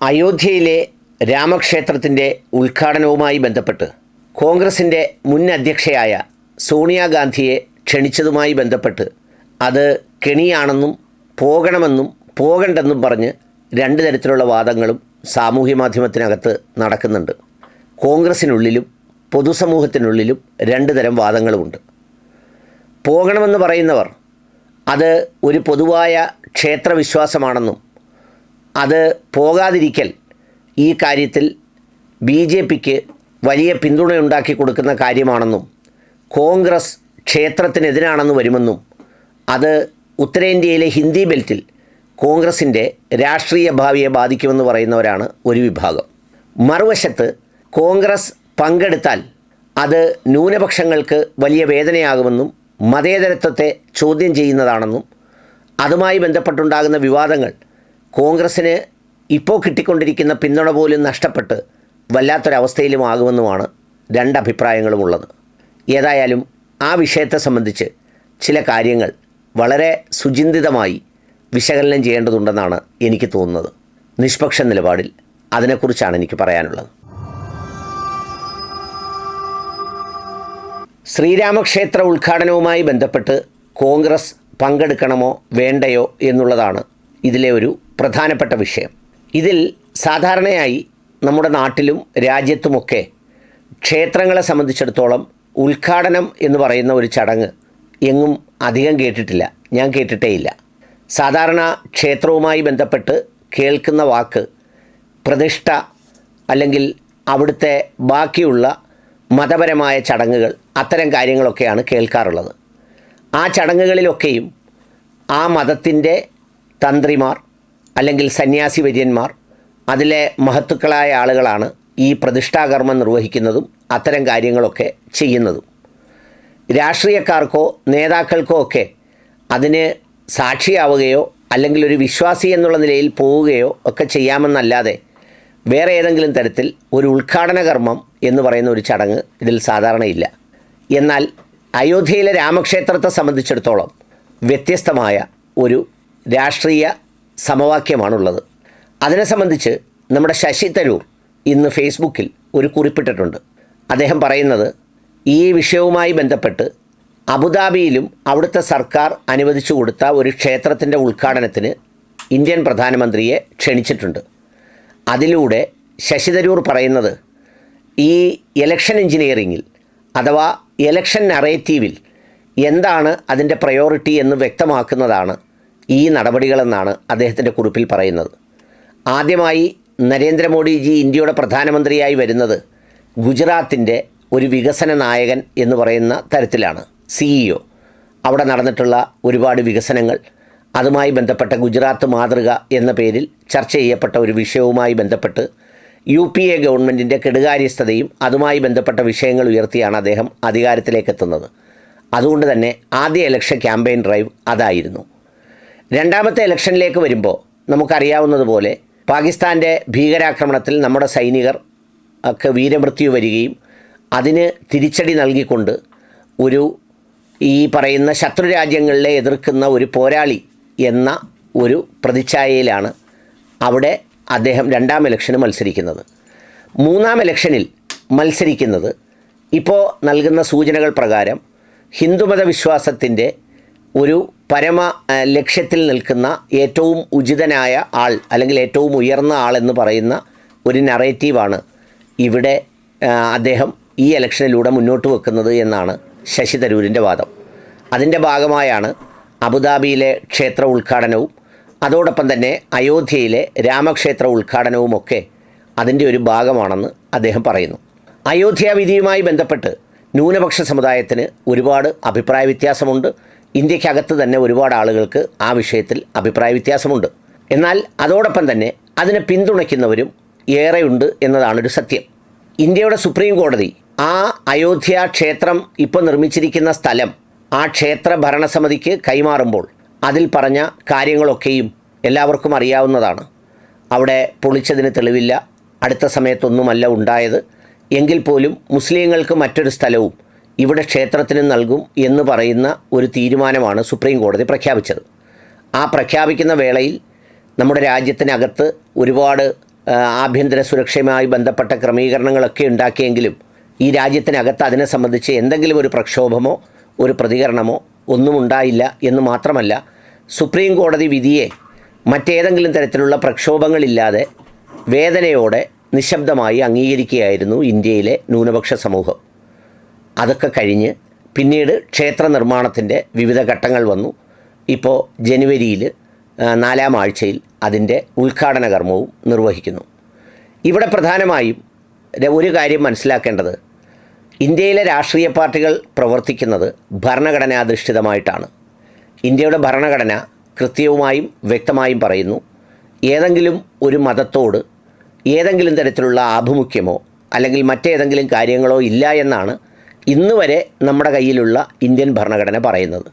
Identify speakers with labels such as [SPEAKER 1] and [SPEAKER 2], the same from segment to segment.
[SPEAKER 1] അയോധ്യയിലെ രാമക്ഷേത്രത്തിന്റെ ഉദ്ഘാടനവുമായി ബന്ധപ്പെട്ട് കോൺഗ്രസിന്റെ മുൻ അധ്യക്ഷയായ സോണിയാഗാന്ധിയെ ക്ഷണിച്ചതുമായി ബന്ധപ്പെട്ട് അത് കെണിയാണെന്നും പോകണമെന്നും പോകണ്ടെന്നും പറഞ്ഞ് രണ്ട് തരത്തിലുള്ള വാദങ്ങളും സാമൂഹ്യ മാധ്യമത്തിനകത്ത് നടക്കുന്നുണ്ട്. കോൺഗ്രസിനുള്ളിലും പൊതുസമൂഹത്തിനുള്ളിലും രണ്ട് തരം വാദങ്ങളുമുണ്ട്. പോകണമെന്ന് പറയുന്നവർ അത് ഒരു പൊതുവായ ക്ഷേത്രവിശ്വാസമാണെന്നും അത് പോകാതിരിക്കൽ ഈ കാര്യത്തിൽ ബി ജെ പിക്ക് വലിയ പിന്തുണയുണ്ടാക്കി കൊടുക്കുന്ന കാര്യമാണെന്നും കോൺഗ്രസ് ക്ഷേത്രത്തിനെതിരാണെന്ന് വരുമെന്നും അത് ഉത്തരേന്ത്യയിലെ ഹിന്ദി ബെൽറ്റിൽ കോൺഗ്രസിന്റെ രാഷ്ട്രീയ ഭാവിയെ ബാധിക്കുമെന്ന് പറയുന്നവരാണ് ഒരു വിഭാഗം. മറുവശത്ത് കോൺഗ്രസ് പങ്കെടുത്താൽ അത് ന്യൂനപക്ഷങ്ങൾക്ക് വലിയ വേദനയാകുമെന്നും മതേതരത്വത്തെ ചോദ്യം ചെയ്യുന്നതാണെന്നും അതുമായി ബന്ധപ്പെട്ടുണ്ടാകുന്ന വിവാദങ്ങൾ കോൺഗ്രസ്സിന് ഇപ്പോൾ കിട്ടിക്കൊണ്ടിരിക്കുന്ന പിന്തുണ പോലും നഷ്ടപ്പെട്ട് വല്ലാത്തൊരവസ്ഥയിലും ആകുമെന്നുമാണ് രണ്ടഭിപ്രായങ്ങളുമുള്ളത്. ഏതായാലും ആ വിഷയത്തെ സംബന്ധിച്ച് ചില കാര്യങ്ങൾ വളരെ സുചിന്തിതമായി വിശകലനം ചെയ്യേണ്ടതുണ്ടെന്നാണ് എനിക്ക് തോന്നുന്നത്. നിഷ്പക്ഷ നിലപാടിൽ അതിനെക്കുറിച്ചാണ് എനിക്ക് പറയാനുള്ളത്. ശ്രീരാമക്ഷേത്ര ഉദ്ഘാടനവുമായി ബന്ധപ്പെട്ട് കോൺഗ്രസ് പങ്കെടുക്കണമോ വേണ്ടയോ എന്നുള്ളതാണ് ഇതിലെ ഒരു പ്രധാനപ്പെട്ട വിഷയം. ഇതിൽ സാധാരണയായി നമ്മുടെ നാട്ടിലും രാജ്യത്തുമൊക്കെ ക്ഷേത്രങ്ങളെ സംബന്ധിച്ചിടത്തോളം ഉദ്ഘാടനം എന്ന് പറയുന്ന ഒരു ചടങ്ങ് എങ്ങും അധികം കേട്ടിട്ടില്ല. ഞാൻ കേട്ടിട്ടേയില്ല. സാധാരണ ക്ഷേത്രവുമായി ബന്ധപ്പെട്ട് കേൾക്കുന്ന വാക്ക് പ്രതിഷ്ഠ അല്ലെങ്കിൽ അവിടുത്തെ ബാക്കിയുള്ള മതപരമായ ചടങ്ങുകൾ അത്തരം കാര്യങ്ങളൊക്കെയാണ് കേൾക്കാറുള്ളത്. ആ ചടങ്ങുകളിലൊക്കെയും ആ മതത്തിന്റെ തന്ത്രിമാർ അല്ലെങ്കിൽ സന്യാസി വര്യന്മാർ അതിലെ മഹത്തുക്കളായ ആളുകളാണ് ഈ പ്രതിഷ്ഠാകർമ്മം നിർവഹിക്കുന്നതും അത്തരം കാര്യങ്ങളൊക്കെ ചെയ്യുന്നതും. രാഷ്ട്രീയക്കാർക്കോ നേതാക്കൾക്കോ ഒക്കെ അതിന് സാക്ഷിയാവുകയോ അല്ലെങ്കിൽ ഒരു വിശ്വാസി എന്നുള്ള നിലയിൽ പോവുകയോ ഒക്കെ ചെയ്യാമെന്നല്ലാതെ വേറെ ഏതെങ്കിലും തരത്തിൽ ഒരു ഉദ്ഘാടന കർമ്മം എന്ന് പറയുന്ന ഒരു ചടങ്ങ് ഇതിൽ സാധാരണയില്ല. എന്നാൽ അയോധ്യയിലെ രാമക്ഷേത്രത്തെ സംബന്ധിച്ചിടത്തോളം വ്യത്യസ്തമായ ഒരു രാഷ്ട്രീയ സമവാക്യമാണുള്ളത്. അതിനെ സംബന്ധിച്ച് നമ്മുടെ ശശി തരൂർ ഇന്ന് ഫേസ്ബുക്കിൽ ഒരു കുറിപ്പിട്ടിട്ടുണ്ട്. അദ്ദേഹം പറയുന്നത് ഈ വിഷയവുമായി ബന്ധപ്പെട്ട് അബുദാബിയിലും അവിടുത്തെ സർക്കാർ അനുവദിച്ചു കൊടുത്ത ഒരു ക്ഷേത്രത്തിന്റെ ഉദ്ഘാടനത്തിന് ഇന്ത്യൻ പ്രധാനമന്ത്രിയെ ക്ഷണിച്ചിട്ടുണ്ട്. അതിലൂടെ ശശി തരൂർ പറയുന്നത് ഈ ഇലക്ഷൻ എഞ്ചിനീയറിങ്ങിൽ അഥവാ ഇലക്ഷൻ നറേറ്റീവിൽ എന്താണ് അതിന്റെ പ്രയോറിറ്റി എന്ന് വ്യക്തമാക്കുന്നതാണ് ഈ നടപടികളെന്നാണ് അദ്ദേഹത്തിന്റെ കുറിപ്പിൽ പറയുന്നത്. ആദ്യമായി നരേന്ദ്രമോദിജി ഇന്ത്യയുടെ പ്രധാനമന്ത്രിയായി വരുന്നത് ഗുജറാത്തിന്റെ ഒരു വികസന നായകൻ എന്ന് പറയുന്ന തരത്തിലാണ് സിഇഒ അവിടെ നടന്നിട്ടുള്ള ഒരുപാട് വികസനങ്ങൾ അതുമായി ബന്ധപ്പെട്ട ഗുജറാത്ത് മാതൃക എന്ന പേരിൽ ചർച്ച ചെയ്യപ്പെട്ട ഒരു വിഷയവുമായി ബന്ധപ്പെട്ട് യു പി എ ഗവൺമെന്റിന്റെ കെടുകാര്യസ്ഥതയും അതുമായി ബന്ധപ്പെട്ട വിഷയങ്ങൾ ഉയർത്തിയാണ് അദ്ദേഹം അധികാരത്തിലേക്ക് എത്തുന്നത് അതുകൊണ്ട് തന്നെ ആദ്യ ഇലക്ഷൻ ക്യാമ്പയിൻ ഡ്രൈവ് അതായിരുന്നു. രണ്ടാമത്തെ ഇലക്ഷനിലേക്ക് വരുമ്പോൾ നമുക്കറിയാവുന്നതുപോലെ പാകിസ്ഥാന്റെ ഭീകരാക്രമണത്തിൽ നമ്മുടെ സൈനികർ ഒക്കെ വീരമൃത്യു വരികയും അതിന് തിരിച്ചടി നൽകിക്കൊണ്ട് ഒരു ഈ പറയുന്ന ശത്രു രാജ്യങ്ങളിലെ എതിർക്കുന്ന ഒരു പോരാളി എന്ന ഒരു പ്രതിച്ഛായയിലാണ് അവിടെ അദ്ദേഹം രണ്ടാം ഇലക്ഷന് മത്സരിക്കുന്നത്. മൂന്നാം ഇലക്ഷനിൽ മത്സരിക്കുന്നത് ഇപ്പോൾ നൽകുന്ന സൂചനകൾ പ്രകാരം ഹിന്ദുമത വിശ്വാസത്തിന്റെ ഒരു പരമ ലക്ഷ്യത്തിൽ നിൽക്കുന്ന ഏറ്റവും ഉചിതനായ ആൾ അല്ലെങ്കിൽ ഏറ്റവും ഉയർന്ന ആൾ എന്ന് പറയുന്ന ഒരു നറേറ്റീവാണ് ഇവിടെ അദ്ദേഹം ഈ ഇലക്ഷനിലൂടെ മുന്നോട്ട് വെക്കുന്നത് എന്നാണ് ശശി തരൂരിന്റെ വാദം. അതിന്റെ ഭാഗമായാണ് അബുദാബിയിലെ ക്ഷേത്ര ഉദ്ഘാടനവും അതോടൊപ്പം തന്നെ അയോധ്യയിലെ രാമക്ഷേത്ര ഉദ്ഘാടനവുമൊക്കെ അതിന്റെ ഒരു ഭാഗമാണെന്ന് അദ്ദേഹം പറയുന്നു. അയോധ്യ വിധിയുമായി ബന്ധപ്പെട്ട് ന്യൂനപക്ഷ സമുദായത്തിന് ഒരുപാട് അഭിപ്രായ വ്യത്യാസമുണ്ട്. ഇന്ത്യക്കകത്ത് തന്നെ ഒരുപാട് ആളുകൾക്ക് ആ വിഷയത്തിൽ അഭിപ്രായ വ്യത്യാസമുണ്ട്. എന്നാൽ അതോടൊപ്പം തന്നെ അതിനെ പിന്തുണയ്ക്കുന്നവരും ഏറെയുണ്ട് എന്നതാണൊരു സത്യം. ഇന്ത്യയുടെ സുപ്രീം കോടതി ആ അയോധ്യ ക്ഷേത്രം ഇപ്പോൾ നിർമ്മിച്ചിരിക്കുന്ന സ്ഥലം ആ ക്ഷേത്ര ഭരണസമിതിക്ക് കൈമാറുമ്പോൾ അതിൽ പറഞ്ഞ കാര്യങ്ങളൊക്കെയും എല്ലാവർക്കും അറിയാവുന്നതാണ്. അവിടെ പൊളിച്ചതിന് തെളിവില്ല. അടുത്ത സമയത്തൊന്നുമല്ല ഉണ്ടായത്. എങ്കിൽ പോലും മുസ്ലിങ്ങൾക്ക് മറ്റൊരു സ്ഥലവും ഇവിടെ ക്ഷേത്രത്തിന് നൽകും എന്ന് പറയുന്ന ഒരു തീരുമാനമാണ് സുപ്രീം കോടതി പ്രഖ്യാപിച്ചത്. ആ പ്രഖ്യാപിക്കുന്ന വേളയിൽ നമ്മുടെ രാജ്യത്തിനകത്ത് ഒരുപാട് ആഭ്യന്തര സുരക്ഷയുമായി ബന്ധപ്പെട്ട ക്രമീകരണങ്ങളൊക്കെ ഉണ്ടാക്കിയെങ്കിലും ഈ രാജ്യത്തിനകത്ത് അതിനെ സംബന്ധിച്ച് എന്തെങ്കിലും ഒരു പ്രക്ഷോഭമോ ഒരു പ്രതികരണമോ ഒന്നും ഉണ്ടായില്ല എന്ന് മാത്രമല്ല സുപ്രീം കോടതി വിധിയെ മറ്റേതെങ്കിലും തരത്തിലുള്ള പ്രക്ഷോഭങ്ങളില്ലാതെ വേദനയോടെ നിശബ്ദമായി അംഗീകരിക്കുകയായിരുന്നു ഇന്ത്യയിലെ ന്യൂനപക്ഷ സമൂഹം. അതൊക്കെ കഴിഞ്ഞ് പിന്നീട് ക്ഷേത്ര നിർമ്മാണത്തിന്റെ വിവിധ ഘട്ടങ്ങൾ വന്നു. ഇപ്പോൾ ജനുവരിയിൽ നാലാം ആഴ്ചയിൽ അതിന്റെ ഉദ്ഘാടന കർമ്മവും നിർവഹിക്കുന്നു. ഇവിടെ പ്രധാനമായും ഒരു കാര്യം മനസ്സിലാക്കേണ്ടത് ഇന്ത്യയിലെ രാഷ്ട്രീയ പാർട്ടികൾ പ്രവർത്തിക്കുന്നത് ഭരണഘടനാധിഷ്ഠിതമായിട്ടാണ്. ഇന്ത്യയുടെ ഭരണഘടന കൃത്യവുമായും വ്യക്തമായും പറയുന്നു ഏതെങ്കിലും ഒരു മതത്തോട് ഏതെങ്കിലും തരത്തിലുള്ള ആഭിമുഖ്യമോ അല്ലെങ്കിൽ മറ്റേതെങ്കിലും കാര്യങ്ങളോ ഇല്ല എന്നാണ് ഇന്ന് വരെ നമ്മുടെ കയ്യിലുള്ള ഇന്ത്യൻ ഭരണഘടന പറയുന്നത്.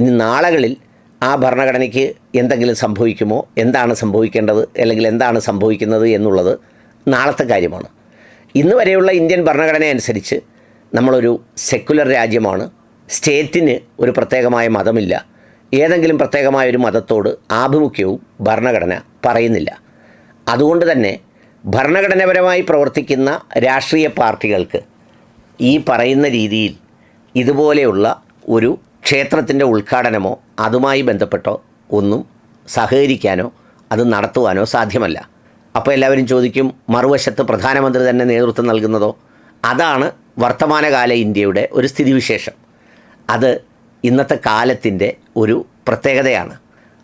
[SPEAKER 1] ഇനി നാളുകളിൽ ആ ഭരണഘടനയ്ക്ക് എന്തെങ്കിലും സംഭവിക്കുമോ? എന്താണ് സംഭവിക്കേണ്ടത്? അല്ലെങ്കിൽ എന്താണ് സംഭവിക്കുന്നത് എന്നുള്ളത് നാളത്തെ കാര്യമാണ്. ഇന്ന് വരെയുള്ള ഇന്ത്യൻ ഭരണഘടന അനുസരിച്ച് നമ്മളൊരു സെക്കുലർ രാജ്യമാണ്. സ്റ്റേറ്റിന് ഒരു പ്രത്യേകമായ മതമില്ല. ഏതെങ്കിലും പ്രത്യേകമായ ഒരു മതത്തോട് ആഭിമുഖ്യവും ഭരണഘടന പറയുന്നില്ല. അതുകൊണ്ട് തന്നെ ഭരണഘടനാപരമായി പ്രവർത്തിക്കുന്ന രാഷ്ട്രീയ പാർട്ടികൾക്ക് ഈ പറയുന്ന രീതിയിൽ ഇതുപോലെയുള്ള ഒരു ക്ഷേത്രത്തിന്റെ ഉദ്ഘാടനമോ അതുമായി ബന്ധപ്പെട്ടോ ഒന്നും സഹകരിക്കാനോ അത് നടത്തുവാനോ സാധ്യമല്ല. അപ്പോൾ എല്ലാവരും ചോദിക്കും മറുവശത്ത് പ്രധാനമന്ത്രി തന്നെ നേതൃത്വം നൽകുന്നതോ? അതാണ് വർത്തമാനകാല ഇന്ത്യയുടെ ഒരു സ്ഥിതിവിശേഷം. അത് ഇന്നത്തെ കാലത്തിന്റെ ഒരു പ്രത്യേകതയാണ്.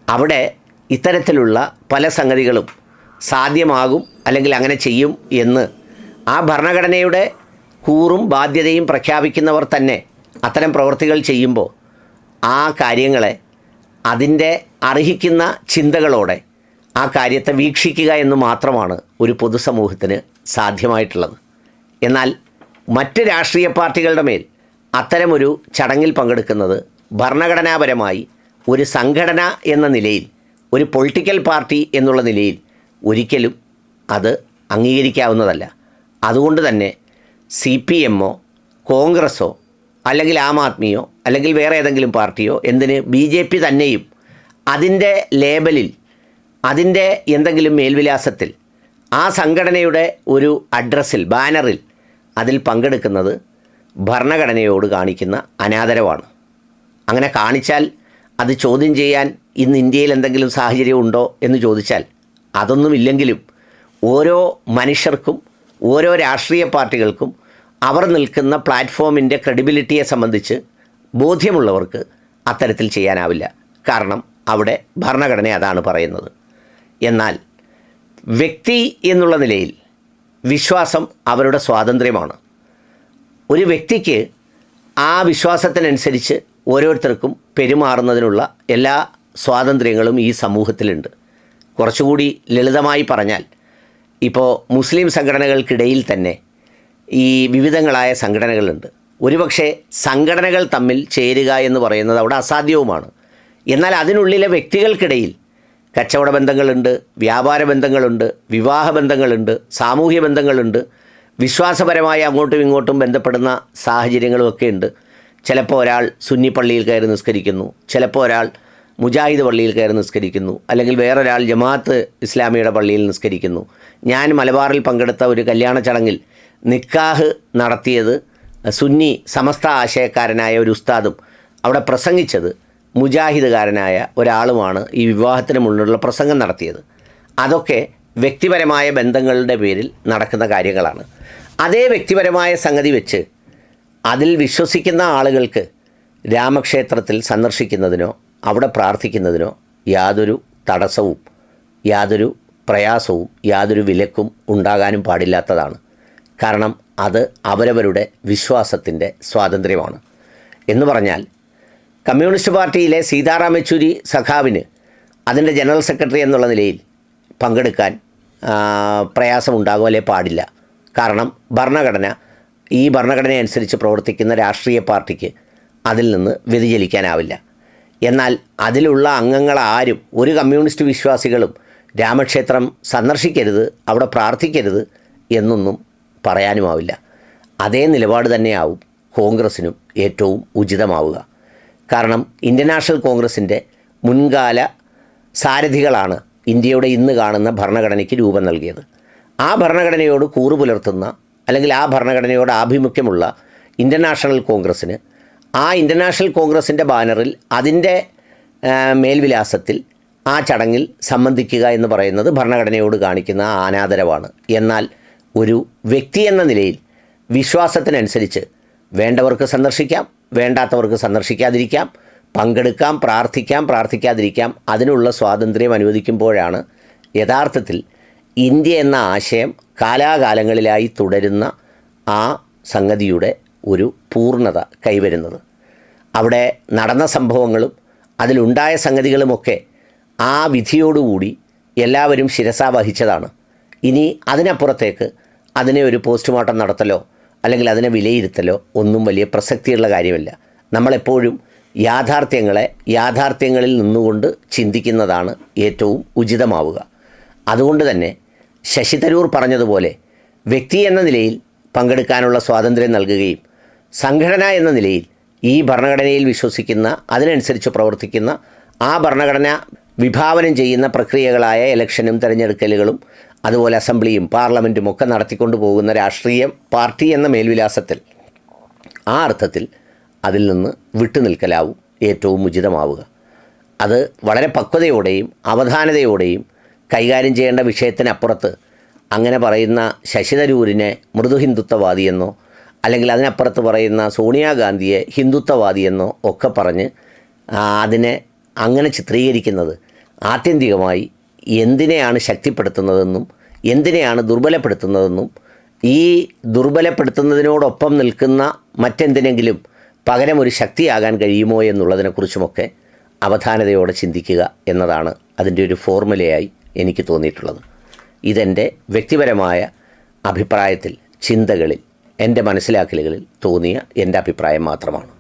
[SPEAKER 1] അവിടെ ഇത്തരത്തിലുള്ള പല സംഗതികളും സാധ്യമാകും അല്ലെങ്കിൽ അങ്ങനെ ചെയ്യും എന്ന് ആ ഭരണഘടനയുടെ കൂറും ബാധ്യതയും പ്രഖ്യാപിക്കുന്നവർ തന്നെ അത്തരം പ്രവൃത്തികൾ ചെയ്യുമ്പോൾ ആ കാര്യങ്ങളെ അതിന്റെ അർഹിക്കുന്ന ചിന്തകളോടെ ആ കാര്യത്തെ വീക്ഷിക്കുക എന്ന് മാത്രമാണ് ഒരു പൊതുസമൂഹത്തിന് സാധ്യമായിട്ടുള്ളത്. എന്നാൽ മറ്റ് രാഷ്ട്രീയ പാർട്ടികളുടെ മേൽ അത്തരമൊരു ചടങ്ങിൽ പങ്കെടുക്കുന്നത് ഭരണഘടനാപരമായി ഒരു സംഘടന എന്ന നിലയിൽ ഒരു പൊളിറ്റിക്കൽ പാർട്ടി എന്നുള്ള നിലയിൽ ഒരിക്കലും അത് അംഗീകരിക്കാവുന്നതല്ല. അതുകൊണ്ട് തന്നെ സി പി എമ്മോ കോൺഗ്രസ്സോ അല്ലെങ്കിൽ ആം ആദ്മിയോ അല്ലെങ്കിൽ വേറെ ഏതെങ്കിലും പാർട്ടിയോ എന്തിന് ബി ജെ പി തന്നെയും അതിന്റെ ലേബലിൽ അതിന്റെ എന്തെങ്കിലും മേൽവിലാസത്തിൽ ആ സംഘടനയുടെ ഒരു അഡ്രസ്സിൽ ബാനറിൽ അതിൽ പങ്കെടുക്കുന്നത് ഭരണഘടനയോട് കാണിക്കുന്ന അനാദരവാണ്. അങ്ങനെ കാണിച്ചാൽ അത് ചോദ്യം ചെയ്യാൻ ഇന്ന് ഇന്ത്യയിൽ എന്തെങ്കിലും സാഹചര്യം ഉണ്ടോ എന്ന് ചോദിച്ചാൽ അതൊന്നുമില്ലെങ്കിലും ഓരോ മനുഷ്യർക്കും ഓരോ രാഷ്ട്രീയ പാർട്ടികൾക്കും അവർ നിൽക്കുന്ന പ്ലാറ്റ്ഫോമിന്റെ ക്രെഡിബിലിറ്റിയെ സംബന്ധിച്ച് ബോധ്യമുള്ളവർക്ക് അത്തരത്തിൽ ചെയ്യാനാവില്ല. കാരണം അവിടെ ഭരണഘടന അതാണ് പറയുന്നത്. എന്നാൽ വ്യക്തി എന്നുള്ള നിലയിൽ വിശ്വാസം അവരുടെ സ്വാതന്ത്ര്യമാണ്. ഒരു വ്യക്തിക്ക് ആ വിശ്വാസത്തിനനുസരിച്ച് ഓരോരുത്തർക്കും പെരുമാറുന്നതിനുള്ള എല്ലാ സ്വാതന്ത്ര്യങ്ങളും ഈ സമൂഹത്തിലുണ്ട്. കുറച്ചുകൂടി ലളിതമായി പറഞ്ഞാൽ ഇപ്പോൾ മുസ്ലിം സംഘടനകൾക്കിടയിൽ തന്നെ ഈ വിവിധങ്ങളായ സംഘടനകളുണ്ട്. ഒരുപക്ഷെ സംഘടനകൾ തമ്മിൽ ചേരുക എന്ന് പറയുന്നത് അവിടെ അസാധ്യവുമാണ്. എന്നാൽ അതിനുള്ളിലെ വ്യക്തികൾക്കിടയിൽ കച്ചവട ബന്ധങ്ങളുണ്ട് വ്യാപാര ബന്ധങ്ങളുണ്ട് വിവാഹ ബന്ധങ്ങളുണ്ട് സാമൂഹ്യ ബന്ധങ്ങളുണ്ട് വിശ്വാസപരമായ അങ്ങോട്ടും ഇങ്ങോട്ടും ബന്ധപ്പെടുന്ന സാഹചര്യങ്ങളുമൊക്കെ ഉണ്ട്. ചിലപ്പോൾ ഒരാൾ സുന്നിപ്പള്ളിയിൽ കയറി നിസ്കരിക്കുന്നു ചിലപ്പോൾ ഒരാൾ മുജാഹിദ് പള്ളിയിൽ കയറി നിസ്കരിക്കുന്നു. അല്ലെങ്കിൽ വേറൊരാൾ ജമാഅത്ത് ഇസ്ലാമിയുടെ പള്ളിയിൽ നിസ്കരിക്കുന്നു. ഞാൻ മലബാറിൽ പങ്കെടുത്ത ഒരു കല്യാണ ചടങ്ങിൽ നിക്കാഹ് നടത്തിയത് സുന്നി സമസ്ത ആശയക്കാരനായ ഒരു ഉസ്താദും അവിടെ പ്രസംഗിച്ചത് മുജാഹിദുകാരനായ ഒരാളുമാണ് ഈ വിവാഹത്തിന് മുന്നിലുള്ള പ്രസംഗം നടത്തിയത്. അതൊക്കെ വ്യക്തിപരമായ ബന്ധങ്ങളുടെ പേരിൽ നടക്കുന്ന കാര്യങ്ങളാണ്. അതേ വ്യക്തിപരമായ സംഗതി വെച്ച് അതിൽ വിശ്വസിക്കുന്ന ആളുകൾക്ക് രാമക്ഷേത്രത്തിൽ സന്ദർശിക്കുന്നതിനോ അവിടെ പ്രാർത്ഥിക്കുന്നതിനോ യാതൊരു തടസ്സവും യാതൊരു പ്രയാസവും യാതൊരു വിലക്കും ഉണ്ടാകാനും പാടില്ലാത്തതാണ്. കാരണം അത് അവരവരുടെ വിശ്വാസത്തിന്റെ സ്വാതന്ത്ര്യമാണ്. എന്ന് പറഞ്ഞാൽ കമ്മ്യൂണിസ്റ്റ് പാർട്ടിയിലെ സീതാറാം യെച്ചൂരി സഖാവിന് അതിന്റെ ജനറൽ സെക്രട്ടറി എന്നുള്ള നിലയിൽ പങ്കെടുക്കാൻ പ്രയാസമുണ്ടാകും അല്ലെ പാടില്ല. കാരണം ഭരണഘടന ഈ ഭരണഘടന അനുസരിച്ച് പ്രവർത്തിക്കുന്ന രാഷ്ട്രീയ പാർട്ടിക്ക് അതിൽ നിന്ന് വ്യതിചലിക്കാനാവില്ല. എന്നാൽ അതിലുള്ള അംഗങ്ങൾ ആരും ഒരു കമ്മ്യൂണിസ്റ്റ് വിശ്വാസികളും രാമക്ഷേത്രം സന്ദർശിക്കരുത് അവിടെ പ്രാർത്ഥിക്കരുത് എന്നൊന്നും പറയാനുമാവില്ല. അതേ നിലപാട് തന്നെയാവും കോൺഗ്രസ്സിനും ഏറ്റവും ഉചിതമാവുക. കാരണം ഇന്ത്യൻ നാഷണൽ കോൺഗ്രസിന്റെ മുൻകാല സാരഥികളാണ് ഇന്ത്യയുടെ ഇന്ന് കാണുന്ന ഭരണഘടനയ്ക്ക് രൂപം നൽകിയത്. ആ ഭരണഘടനയോട് കൂറുപുലർത്തുന്ന അല്ലെങ്കിൽ ആ ഭരണഘടനയോട് ആഭിമുഖ്യമുള്ള ഇന്ത്യൻ നാഷണൽ കോൺഗ്രസ്സിന് ആ ഇന്റർനാഷണൽ കോൺഗ്രസിന്റെ ബാനറിൽ അതിന്റെ മേൽവിലാസത്തിൽ ആ ചടങ്ങിൽ സംബന്ധിക്കുക എന്ന് പറയുന്നത് ഭരണഘടനയോട് കാണിക്കുന്ന അനാദരവാണ്. എന്നാൽ ഒരു വ്യക്തി എന്ന നിലയിൽ വിശ്വാസത്തിനനുസരിച്ച് വേണ്ടവർക്ക് സന്ദർശിക്കാം വേണ്ടാത്തവർക്ക് സന്ദർശിക്കാതിരിക്കാം പങ്കെടുക്കാം പ്രാർത്ഥിക്കാം പ്രാർത്ഥിക്കാതിരിക്കാം അതിനുള്ള സ്വാതന്ത്ര്യം അനുവദിക്കുമ്പോഴാണ് യഥാർത്ഥത്തിൽ ഇന്ത്യ എന്ന ആശയം കാലാകാലങ്ങളിലായി തുടരുന്ന ആ സംഗതിയുടെ ഒരു പൂർണത കൈവരുന്നത്. അവിടെ നടന്ന സംഭവങ്ങളും അതിലുണ്ടായ സംഗതികളുമൊക്കെ ആ വിധിയോടുകൂടി എല്ലാവരും ശിരസ വഹിച്ചതാണ്. ഇനി അതിനപ്പുറത്തേക്ക് അതിനെ ഒരു പോസ്റ്റ്മോർട്ടം നടത്തലോ അല്ലെങ്കിൽ അതിനെ വിലയിരുത്തലോ ഒന്നും വലിയ പ്രസക്തിയുള്ള കാര്യമല്ല. നമ്മളെപ്പോഴും യാഥാർത്ഥ്യങ്ങളെ യാഥാർത്ഥ്യങ്ങളിൽ നിന്നുകൊണ്ട് ചിന്തിക്കുന്നതാണ് ഏറ്റവും ഉചിതമാവുക. അതുകൊണ്ട് തന്നെ ശശി തരൂർ പറഞ്ഞതുപോലെ വ്യക്തി എന്ന നിലയിൽ പങ്കെടുക്കാനുള്ള സ്വാതന്ത്ര്യം നൽകുകയും സംഘടന എന്ന നിലയിൽ ഈ ഭരണഘടനയിൽ വിശ്വസിക്കുന്ന അതിനനുസരിച്ച് പ്രവർത്തിക്കുന്ന ആ ഭരണഘടന വിഭാവനം ചെയ്യുന്ന പ്രക്രിയകളായ ഇലക്ഷനും തിരഞ്ഞെടുക്കലുകളും അതുപോലെ അസംബ്ലിയും പാർലമെന്റും ഒക്കെ നടത്തിക്കൊണ്ടു പോകുന്ന രാഷ്ട്രീയ പാർട്ടി എന്ന മേൽവിലാസത്തിൽ ആ അർത്ഥത്തിൽ അതിൽ നിന്ന് വിട്ടുനിൽക്കലാവും ഏറ്റവും ഉചിതമാവുക. അത് വളരെ പക്വതയോടെയും അവധാനതയോടെയും കൈകാര്യം ചെയ്യേണ്ട വിഷയത്തിനപ്പുറത്ത് അങ്ങനെ പറയുന്ന ശശിതരൂരിനെ മൃദുഹിന്ദുത്വവാദിയെന്നോ മൃദു ഹിന്ദുത്വവാദിയെന്നോ അല്ലെങ്കിൽ അതിനപ്പുറത്ത് പറയുന്ന സോണിയാഗാന്ധിയെ ഹിന്ദുത്വവാദിയെന്നോ ഒക്കെ പറഞ്ഞ് അതിനെ അങ്ങനെ ചിത്രീകരിക്കുന്നത് ആത്യന്തികമായി എന്തിനെയാണ് ശക്തിപ്പെടുത്തുന്നതെന്നും എന്തിനെയാണ് ദുർബലപ്പെടുത്തുന്നതെന്നും ഈ ദുർബലപ്പെടുത്തുന്നതിനോടൊപ്പം നിൽക്കുന്ന മറ്റെന്തിനെങ്കിലും പകരം ഒരു ശക്തിയാകാൻ കഴിയുമോ എന്നുള്ളതിനെക്കുറിച്ചുമൊക്കെ അവധാനതയോടെ ചിന്തിക്കുക എന്നതാണ് അതിന്റെ ഒരു ഫോർമുലയായി എനിക്ക് തോന്നിയിട്ടുള്ളത്. ഇതെന്റെ വ്യക്തിപരമായ അഭിപ്രായത്തിൽ ചിന്തകളിൽ എന്റെ മനസ്സിലാക്കലുകളിൽ തോന്നിയ എന്റെ അഭിപ്രായം മാത്രമാണ്.